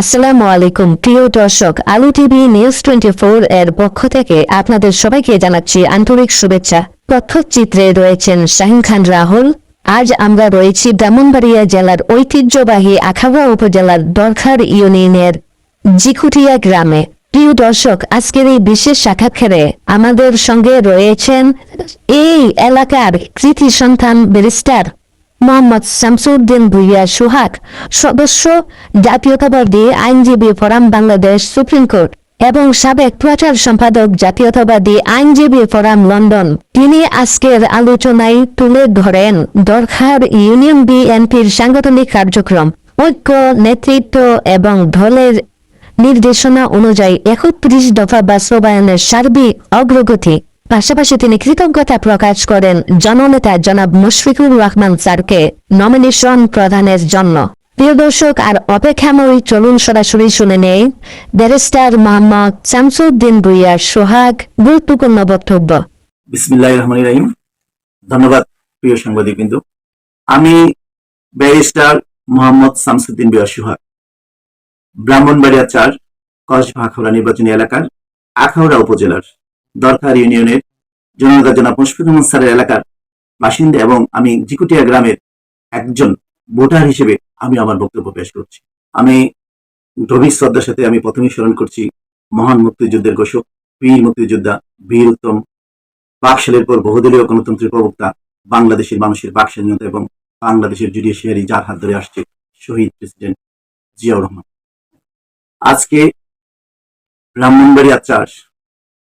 আসসালামু আলাইকুম, প্রিয় দর্শক, আলু টিভি নিউজ টোয়েন্টি ফোর এর পক্ষ থেকে আপনাদের সবাইকে জানাচ্ছি আন্তরিক শুভেচ্ছা। তথ্যচিত্রে রয়েছেন শাহিন খান রাহুল। আজ আমরা রয়েছি ব্রাহ্মণবাড়িয়া জেলার ঐতিহ্যবাহী আখাউড়া উপজেলার দরখার ইউনিয়নের জিকুটিয়া গ্রামে। প্রিয় দর্শক, আজকের এই বিশেষ সাক্ষাৎকারে আমাদের সঙ্গে রয়েছেন এই এলাকার কৃতি সন্তান ব্যারিস্টার মোহাম্মদ শামসুদ্দিন ভুইয়া সুহাগ, সদস্য, জাতীয়তাবাদী আইনজীবী ফোরাম বাংলাদেশ সুপ্রিম কোর্ট এবং সাবেক প্রচার সম্পাদক জাতীয়তাবাদী আইনজীবী ফোরাম লন্ডন। তিনি আজকের আলোচনায় তুলে ধরেন দরকার ইউনিয়ন বিএনপির সাংগঠনিক কার্যক্রম, ঐক্য, নেতৃত্ব এবং দলের নির্দেশনা অনুযায়ী একত্রিশ দফা বাস্তবায়নের সার্বিক অগ্রগতি পাশাপাশি তিনি কৃতজ্ঞতা প্রকাশ করেন জননেতা জনাব মুশফিকুর রহমান স্যারকে নমিনেশন প্রদানের জন্য। প্রিয় দর্শক, আর অপেক্ষাময়ী চলুন সরাসরি শুনে নেই। ব্যারিস্টার মোহাম্মদ শামসুদ্দিন ভুইয়ার সোহাগ, গুরুত্বপূর্ণ বক্তব্য। ধন্যবাদ, প্রিয় সাংবাদিক আমি ব্যারিস্টার মোহাম্মদ শামসুদ্দিন সুহাগ। ব্রাহ্মণবাড়িয়া চার, কসবা আখাউড়া নির্বাচনী এলাকার আখাউড়া উপজেলার দরকার ইউনিয়নের জনতা জনাব স্যারের এলাকার বাসিন্দা এবং আমি জিকুটিয়া গ্রামের একজন ভোটার হিসেবে আমি আমার বক্তব্য পেশ করছি। আমি গভীর শ্রদ্ধার সাথে আমি প্রথমেই স্মরণ করছি মহান মুক্তিযুদ্ধের ঘোষক বীর মুক্তিযোদ্ধা, বীর উত্তম বাকশালের পর বহুদলীয় গণতন্ত্রের প্রবক্তা, বাংলাদেশের মানুষের বাক স্বাধীনতা এবং বাংলাদেশের জুডিশিয়ারি যার হাত ধরে আসছে শহীদ প্রেসিডেন্ট জিয়াউর রহমান। আজকে ব্রাহ্মণবাড়িয়া চাষ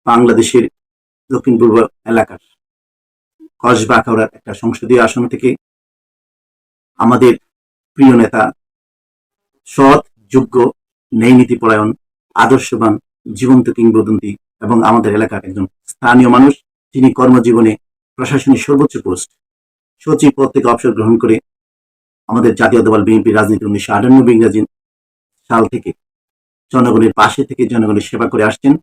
বাংলাদেশের দক্ষিণ পূর্ব এলাকার কসবা একটা সংসদীয় আসন থেকে আমাদের প্রিয় নেতা, সৎ, যোগ্য ন্যায় নীতিপরায়ণ আদর্শবান, জীবন্ত কিংবদন্তি এবং আমাদের এলাকার একজন স্থানীয় মানুষ, যিনি কর্মজীবনে প্রশাসনের সর্বোচ্চ পোস্ট, সচিব পদ থেকে অবসর গ্রহণ করে আমাদের জাতীয় দল বিএনপি রাজনীতি উনিশশো আটানব্বই ইংরাজি সাল থেকে জনগণের পাশে থেকে জনগণের সেবা করে আসছেন।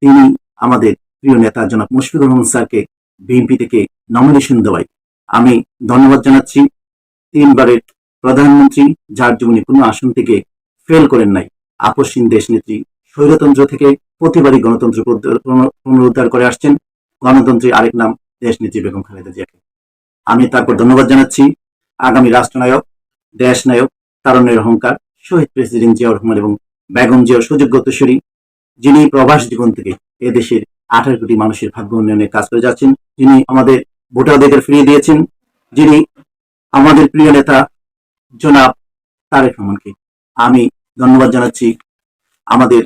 তিনি আমাদের প্রিয় নেতা জনাব মুশফিকুর রহমান স্যারকে বিএনপি থেকে নমিনেশন দেওয়ায় আমি ধন্যবাদ জানাচ্ছি। তিনবারের প্রধানমন্ত্রী, যার জীবনে কোনো আসন থেকে ফেল করেন নাই। আপসীন দেশ নেত্রী, স্বৈরতন্ত্র থেকে প্রতিবারই গণতন্ত্র পুনরুদ্ধার- করে আসছেন। গণতন্ত্রের আরেক নাম দেশ নেত্রী বেগম খালেদা জিয়াকে। আমি তারপর ধন্যবাদ জানাচ্ছি। আগামী রাষ্ট্রনায়ক দেশ নায়ক তারণের অহংকার, শহীদ প্রেসিডেন্ট জিয়াউর রহমান এবং বেগম জিয়ার সুযোগ্য যিনি প্রবাস জীবন থেকে এদেশের আঠারো কোটি মানুষের ভাগ্য উন্নয়নে কাজ করে যাচ্ছেন, যিনি আমাদের ভোটারদের ফিরিয়ে দিয়েছেন, যিনি আমাদের প্রিয় নেতা জনাব তারেক রহমানকে। আমি ধন্যবাদ জানাচ্ছি আমাদের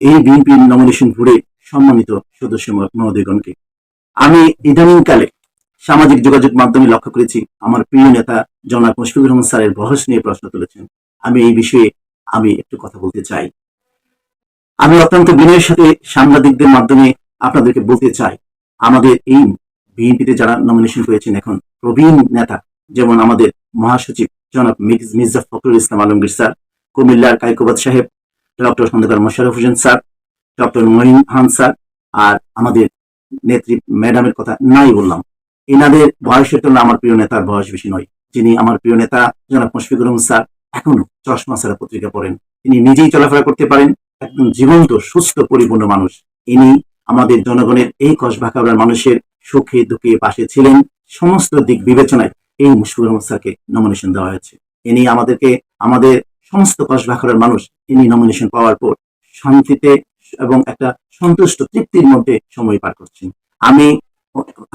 এই বিএনপি নমিনেশন ঘুরে সম্মানিত সদস্য মহোদয়গণকে। আমি ইদানিংকালে সামাজিক যোগাযোগ মাধ্যমে লক্ষ্য করেছি, আমার প্রিয় নেতা জনাব মুশফিকুর রহমান স্যারের বয়স নিয়ে প্রশ্ন তুলেছেন। আমি এই বিষয়ে আমি একটু কথা বলতে চাই। আমি অত্যন্ত বিনয়ের সাথে সাংবাদিকদের মাধ্যমে আপনাদেরকে বলতে চাই। আমাদের এই বিএনপিতে যারা নমিনেশন পেয়েছেন এখন প্রবীণ নেতা, যেমন আমাদের মহাসচিব জনাব মির্জ- ফখরুল ইসলাম আলমগীর স্যার, কুমিল্লার কাইকোবাদ সাহেব, doctor Khandakar Mosharraf Hossain sir, doctor Mohin Khan sir, আর আমাদের নেত্রী ম্যাডামের কথা নাই বললাম। এনাদের বয়সের তুলনায় আমার প্রিয় নেতার বয়স বেশি নয়। যিনি আমার প্রিয় নেতা, জনাব মুশফিকুর রহমান স্যার, এখনও চশমা সারা পত্রিকা পড়েন। তিনি নিজেই চলাফেরা করতে পারেন একদম জীবন্ত, সুস্থ, পরিপূর্ণ মানুষ। ইনি আমাদের জনগণের এই কসবা খাবার মানুষের সুখে দুঃখে পাশে ছিলেন। সমস্ত দিক বিবেচনায় এই মুশফিকুর রহমান স্যারকে নমিনেশন দেওয়া হয়েছে। ইনি আমাদেরকে, আমাদের সমস্ত কসবা খাবার মানুষ ইনি নমিনেশন পাওয়ার পর শান্তিতে এবং একটা সন্তুষ্ট, তৃপ্তির মধ্যে সময় পার করছেন। আমি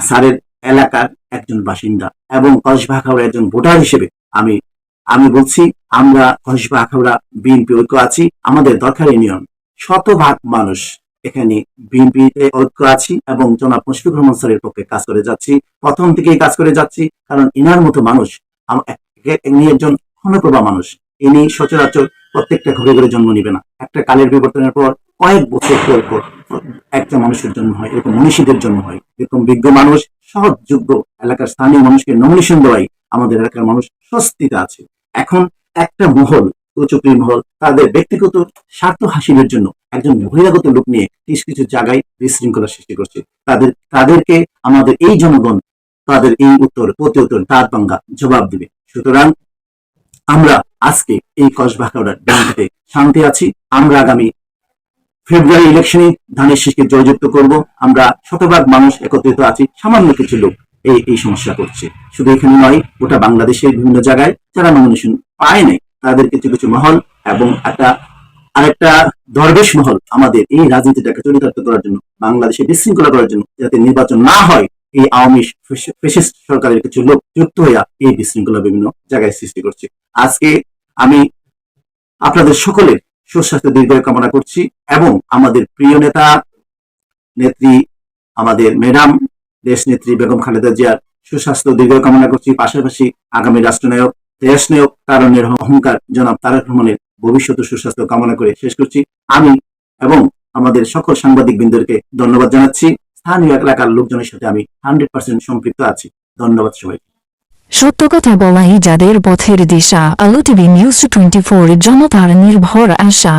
স্যারের এলাকার একজন বাসিন্দা এবং কসবা খাওয়ার একজন ভোটার হিসেবে আমি আমি বলছি, আমরা কসবা আখাউড়া বিএনপি ঐক্য আছি, আমাদের দরকার ইউনিয়ন। শতভাগ মানুষ এখানে বিএনপিতে ঐক্য আছি এবং জনাব মুশফিকুর রহমান স্যারের পক্ষে কাজ করে যাচ্ছি। প্রথম থেকেই কাজ করে যাচ্ছি, কারণ ইনার মতো মানুষ ইনি একজন ক্ষণপ্রভা মানুষ। ইনি সচরাচর প্রত্যেকটা ঘরে ঘরে জন্ম নিবে না। একটা কালের বিবর্তনের পর কয়েক বছর পর পর একটা মানুষের জন্ম হয়, এরকম মনীষীদের জন্ম হয়। এরকম বিজ্ঞ মানুষ সহজ যোগ্য এলাকার স্থানীয় মানুষকে নমিনেশন দেওয়াই আমাদের এলাকার মানুষ স্বস্তিতে আছে। এখন একটা মহল উচ্চপ্রিয় মহল, তাদের ব্যক্তিগত স্বার্থ হাসিলের জন্য একজন বহিরাগত লোক নিয়ে কিছু কিছু জায়গায় বিশৃঙ্খলা সৃষ্টি করছে। তাদের, তাদেরকে আমাদের এই জনগণ তাদের এই উত্তর প্রতি উত্তর দাঁত ভাঙ্গা জবাব দিবে। সুতরাং আমরা আজকে এই কসবাকাউড়ার ব্যাংকতে শান্তি আছি। আমরা আগামী ফেব্রুয়ারি ইলেকশনে ধানের শীষকে জয়যুক্ত করব। আমরা শতভাগ মানুষ একত্রিত আছি। সামান্য কিছু লোক এই এই সমস্যা করছে। শুধু এখানে নয়, গোটা বাংলাদেশের বিভিন্ন জায়গায় যারা নমিনেশন পায় নাই তাদের কিছু কিছু মহল এবং একটা, আরেকটা দরবেশ মহল আমাদের এই রাজনীতিটাকে চরিতার্থ করার জন্য, বাংলাদেশে বিশৃঙ্খলা করার জন্য যাতে নির্বাচন না হয়, এই আওয়ামী ফেসিস্ট সরকারের কিছু লোক যুক্ত হইয়া এই বিশৃঙ্খলা বিভিন্ন জায়গায় সৃষ্টি করছে। আজকে আমি আপনাদের সকলের সুস্বাস্থ্য দীর্ঘায়ু কামনা করছি এবং আমাদের প্রিয় নেতা, নেত্রী, আমাদের ম্যাডাম দেশ নেত্রী বেগম খালেদা জিয়ার সুস্বাস্থ্য দীর্ঘায়ু কামনা করছি। পাশাপাশি আগামী রাষ্ট্রনায়ক দেশ নায়ক কারণের অহংকার জনাব তারেক রহমানের ভবিষ্যৎ সুস্বাস্থ্য কামনা করে শেষ করছি। আমি এবং আমাদের সকল সাংবাদিক বৃন্দকে ধন্যবাদ জানাচ্ছি। স্থানীয় এলাকার লোকজনের সাথে আমি হান্ড্রেড পার্সেন্ট সম্পৃক্ত আছি। ধন্যবাদ সবাই সত্য কথা বলাই যাদের পথের দিশা, আলো টিভি নিউজ টোয়েন্টি ফোর জনতার নির্ভর আশা।